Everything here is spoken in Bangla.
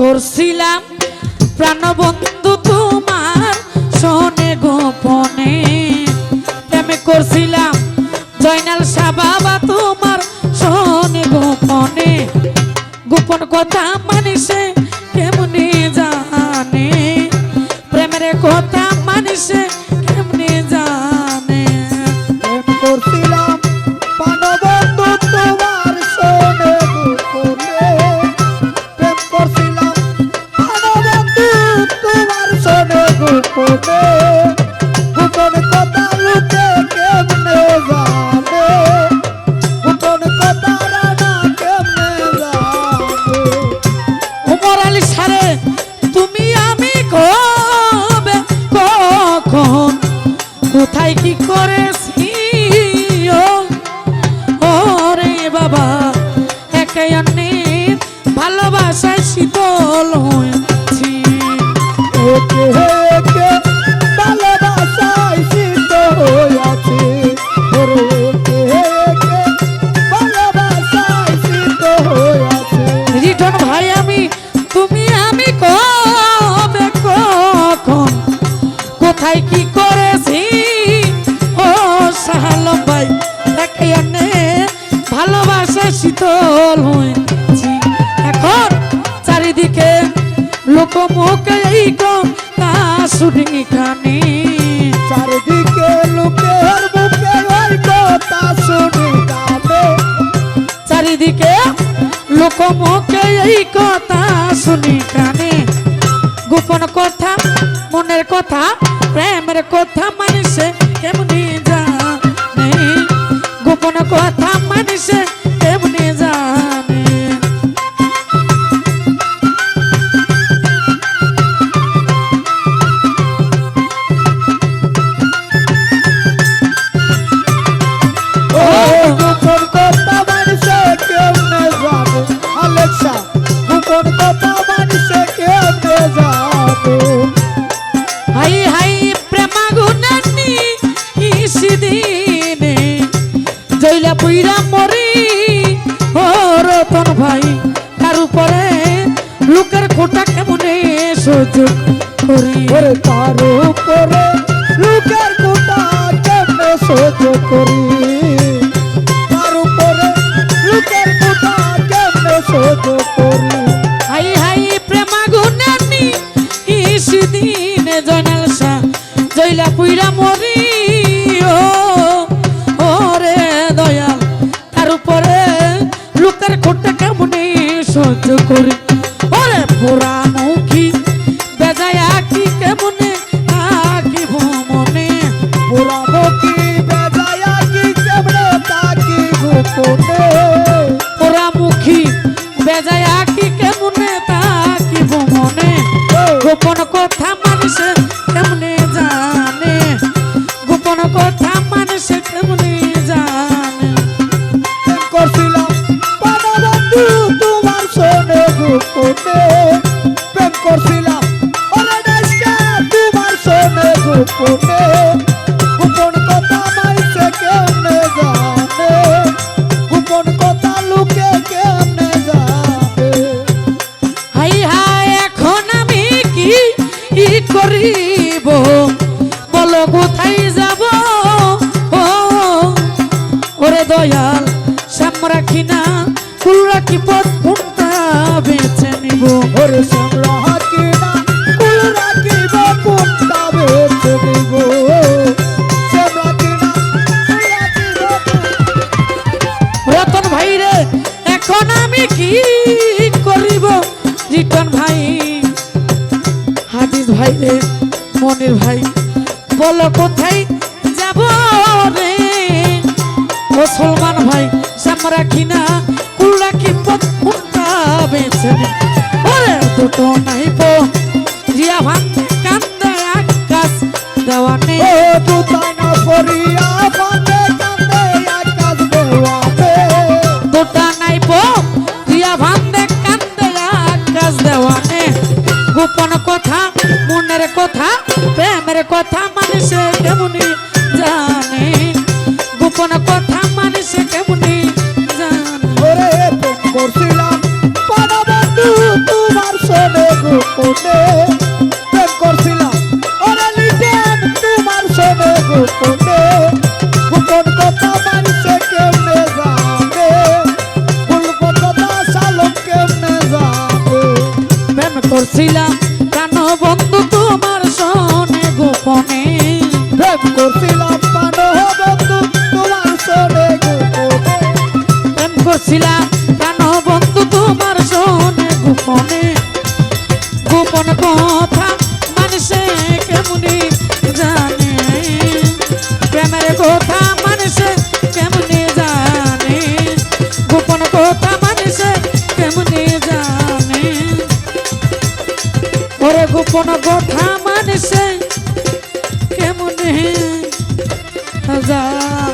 করছিলাম প্রাণবন্ধু তোমার শোনে গোপনে। প্রেম করছিলাম, জয়নাল শাহ বাবা তোমার শোনে গোপনে। গোপন কথা মানিসে শোনে গোপনে কথা লুকে কেমনে জানে গোপন কথা রানা কেমনে জানে উমর আলী সারে তুমি আমি কবে কখন কোথায় কি করেছি? ওরে বাবা একে অন্যের ভালোবাসায় শীতল হয়েছি। একে কোথায় কি করেছি? ও সাহালম ভাই একে অন্যের ভালোবাসা শীতল হয়েছি এখন চারিদিকে লোকমুখে এই কথা শুনি খানি চারিদিকে লোকের মুখে ওই কথা শুনি কানে চারিদিকে লোকমুখে এই কথা শুনি কানে গোপন কথা মনের কথা কথা মানুষে কেমনি জানে? গোপন কথা মানুষে ভাই তার উপরে লোকের খোটা কেমনে সুযোগ করি? তার উপরে লোকের কোটা কেমনে সহ্য করি? তার উপরে লোকের কোটা কেমনে সহ্য করি? হাই হাই প্রেমা গুনানি ইসিদিনে জয়নাল শাহ জইলা পুইরা মরি। সহ্য করি। ওরে পোড়া মুখী, বেজায়া কি কেমনে? আকি বেজায়া কি কেমনে? তাকি গোপনে পোড়া মুখী, বেজায়া কি কেমনে? তাকি ভ্রমণে। গোপন কথা মানুষে করিব বলো, কোথায় যাব? ও, ওরে দয়াল, শ্যাম রাখি না, ফুল রাখি পথ কোনটা বেছে নিব? ওরে শ্যামলা হাদিস ভাই রে, মনির ভাই। বলো কোথায় যাব রে? মুসলমান ভাই সামরা কিনা, কুড়া কি পথ বেছে ওরে দুটো নাই কেমনি জানে? গোপন কথা মানুষে কেমনি জানে? ওরে প্রেম করছিলাম। পাড়া তোমার সনে গোপনে। মানে কেমনে জানে? কেমনে জানে? কান বন্ধু ছিলা কেন বন্ধু তোমার শোনে গোপনে? গোপন কথা মানুষে কেমনি জানে? প্রেমের কথা মানুষে কেমনি জানে? গোপন কথা মানুষে কেমনি জানে? ওরে গোপন কথা মানুষে কেমনি জানে?